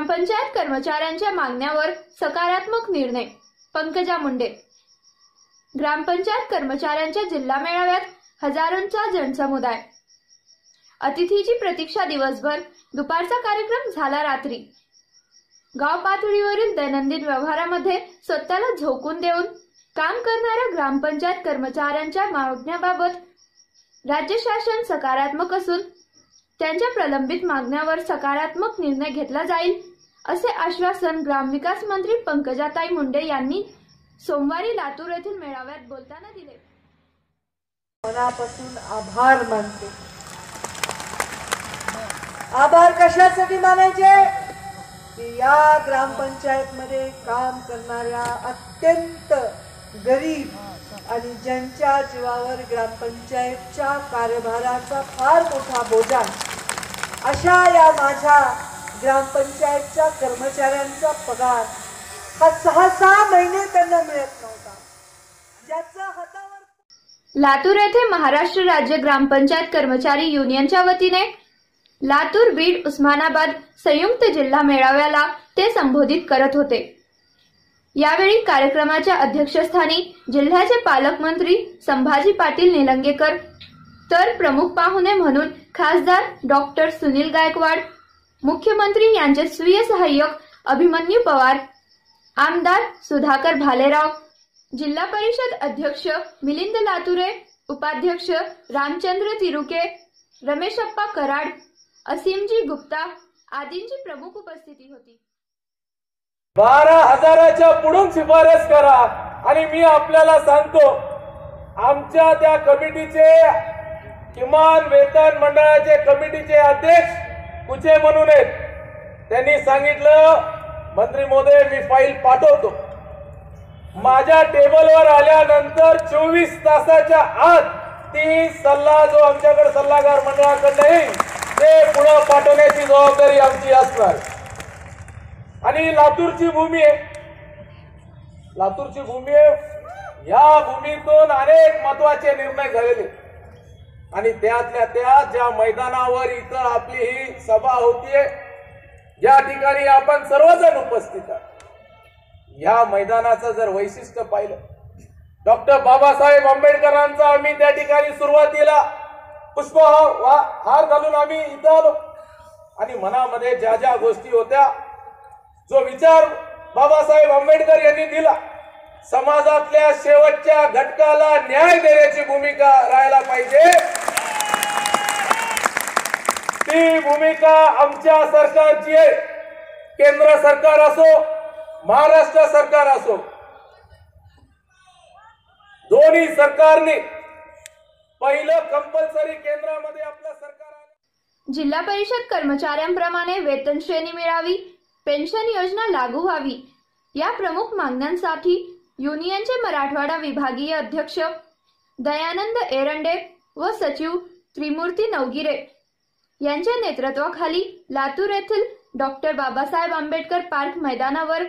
ग्रामपंचायत कर्मचाऱ्यांच्या मागण्यावर सकारात्मक निर्णय. पंकजा मुंडे. ग्रामपंचायत कर्मचाऱ्यांच्या जिल्हा मेळाव्यात हजारोंचा जनसमुदाय. अतिथीची प्रतीक्षा दिवसभर दुपारचा कार्यक्रम झाला रात्री. गाव पातळीवरील दैनंदिन व्यवहारामध्ये स्वतःला झोकून देऊन काम करणाऱ्या ग्रामपंचायत कर्मचाऱ्यांच्या मागण्याबाबत राज्य शासन सकारात्मक असून त्यांच्या प्रलंबित मागण्यावर सकारात्मक निर्णय घेतला जाईल असे आश्वासन ग्रामविकास मंत्री पंकजाताई मुंडे यांनी सोमवारी लातूर येथील मेळाव्यात बोलताना दिले. मनापासून आभार मानते. आभार कशासाठी मानायचे? की या ग्रामपंचायत मध्ये काम करणाऱ्या अत्यंत गरीब आणि ज्यांच्या जीवावर ग्रामपंचायतच्या कारभाराचा फार मोठा बोजा अशा या माझ्या ग्रामपंचायतच्या कर्मचाऱ्यांचा पगार हा सहा सहा महिने त्यांना मिळत नव्हता. ज्याचा हातावर लातूर येथे महाराष्ट्र राज्य ग्रामपंचायत कर्मचारी युनियनच्या वतीने लातूर बीड उस्मानाबाद संयुक्त जिल्हा मेळाव्याला ते संबोधित करत होते. यावेळी कार्यक्रमाच्या अध्यक्षस्थानी जिल्ह्याचे पालकमंत्री संभाजी पाटील निलंगेकर तर प्रमुख पाहुणे म्हणून खासदार डॉक्टर सुनील गायकवाड मुख्यमंत्री यांचे स्वीय सहाय्यक अभिमन्यू पवार आमदार सुधाकर भालेराव जिल्हा परिषद अध्यक्ष मिलिंद लातुरे उपाध्यक्ष रामचंद्र तिरुके रमेशप्पा कराड असीमजी गुप्ता आदींची प्रमुख उपस्थिती होती. बारा हजाराच्या पुढून शिफारस करा आणि मी आपल्याला सांगतो आमच्या त्या कमिटीचे किमान वेतन मंडळाचे कमिटीचे अध्यक्ष कुचे म्हणून आहेत? त्यांनी सांगितलं मंत्री मोदय मी फाईल पाठवतो. माझ्या टेबलवर आल्यानंतर चोवीस तासाच्या आत ती सल्ला जो आमच्याकडे सल्लागार मंडळाकडे येईल ते पुढे पाठवण्याची जबाबदारी आमची असणार. आणि लातूरची भूमी आहे. लातूरची भूमी आहे. या भूमीतून अनेक महत्त्वाचे निर्णय झालेले आणि त्यातल्या त्या ज्या मैदानावर इथं आपली ही सभा होतीये ज्या ठिकाणी आपण सर्वजण उपस्थित आहोत. या मैदानाचं जर वैशिष्ट्य पाहिलं डॉक्टर बाबासाहेब आंबेडकरांचा आम्ही त्या ठिकाणी सुरुवातीला पुष्पहार हार घालून आम्ही इथं आलो. आणि मनामध्ये ज्या ज्या गोष्टी होत्या जो विचार बाबासाहेब आंबेडकर यांनी दिला समाजातल्या शेवटच्या घटकाला न्याय देण्याची भूमिका राहायला पाहिजे. ती भूमिका आमच्या सरकारची आहे. केंद्र सरकार असो महाराष्ट्र सरकार असो दोन्ही सरकारने पहिलं कंपल्सरी केंद्रामध्ये आपलं सरकार जिल्हा परिषद कर्मचाऱ्यांप्रमाणे वेतन श्रेणी मिळावी पेन्शन योजना लागू व्हावी या प्रमुख मागण्यांसाठी युनियनचे मराठवाडा विभागीय अध्यक्ष दयानंद एरंडे व सचिव त्रिमूर्ती नवगिरे यांच्या नेतृत्वाखाली लातूर येथील डॉक्टर बाबासाहेब आंबेडकर पार्क मैदानावर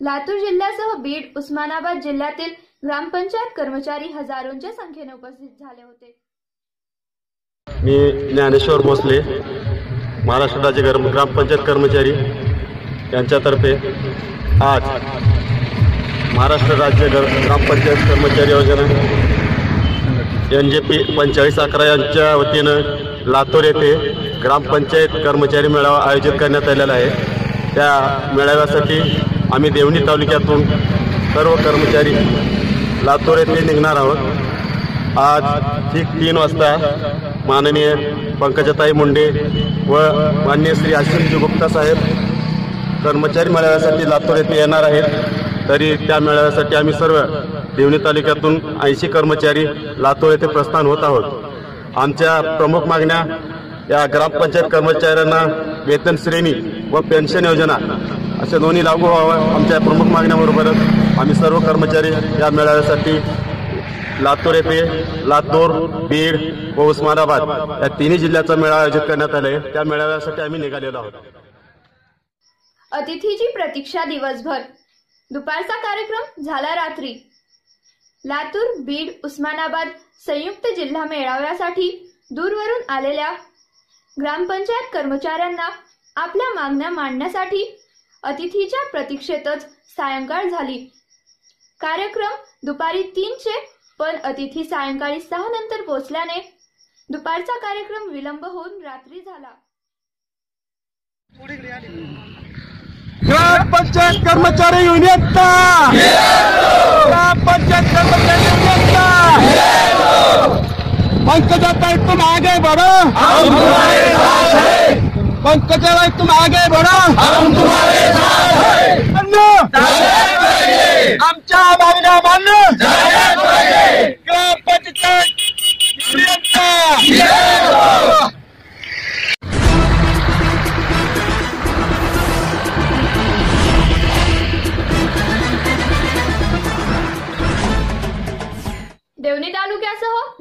लातूर जिल्ह्यासह बीड उस्मानाबाद जिल्ह्यातील ग्रामपंचायत कर्मचारी हजारोंच्या संख्येने उपस्थित झाले होते. मी ज्ञानेश्वर भोसले महाराष्ट्र राज्य ग्रामपंचायत कर्मचारी यांच्यातर्फे आज महाराष्ट्र राज्य ग्रामपंचायत कर्मचारी योजना एन जे पी पंचेचाळीस अकरा यांच्या वतीनं लातूर येथे ग्रामपंचायत कर्मचारी मेळावा आयोजित करण्यात आलेला आहे. त्या मेळाव्यासाठी आम्ही देवणी तालुक्यातून सर्व कर्मचारी लातूर येथे निघणार आहोत. आज ठीक तीन वाजता माननीय पंकजाताई मुंडे व माननीय श्री आशिषजी गुप्ता साहेब कर्मचारी मेळाव्यासाठी लातूर येथे येणार आहेत. तरी त्या मेळाव्यासाठी आम्ही सर्व देवणी तालुक्यातून ऐंशी कर्मचारी लातूर येथे प्रस्थान होत आहोत. आमच्या प्रमुख मागण्या या ग्रामपंचायत कर्मचाऱ्यांना वेतन श्रेणी व पेन्शन योजना असे दोन्ही लागू व्हावं आमच्या प्रमुख मागण्याबरोबरच. आम्ही सर्व कर्मचारी या मेळाव्यासाठी लातूर येथे लातूर बीड व उस्मानाबाद या तिन्ही जिल्ह्याचा मेळावा आयोजित करण्यात आला त्या मेळाव्यासाठी आम्ही निघालेलो आहोत. अतिथीची प्रतीक्षा दिवसभर. दुपारचा कार्यक्रम झाला रात्री. लातूर बीड उस्मानाबाद संयुक्त जिल्हा मेळाव्यासाठी दूरवरून आलेल्या ग्रामपंचायत कर्मचाऱ्यांना आपल्या मागण्या मांडण्यासाठी अतिथीच्या प्रतीक्षेतच सायंकाळ झाली. कार्यक्रम दुपारी तीनचे पण अतिथी सायंकाळी सहा नंतर पोहोचल्याने दुपारचा कार्यक्रम विलंब होऊन रात्री झाला. ग्रामपंचायत कर्मचारी युनियनचा ग्रामपंचायत कर्मचारी युनियनचा पंकजाताई तुम आगे बढ़ो। हम तुम्हारे साथ हैं। पंकजाताई तुम आगे बढ़ो। हम तुम्हारे साथ हैं। आमच्या मागण्या मान्य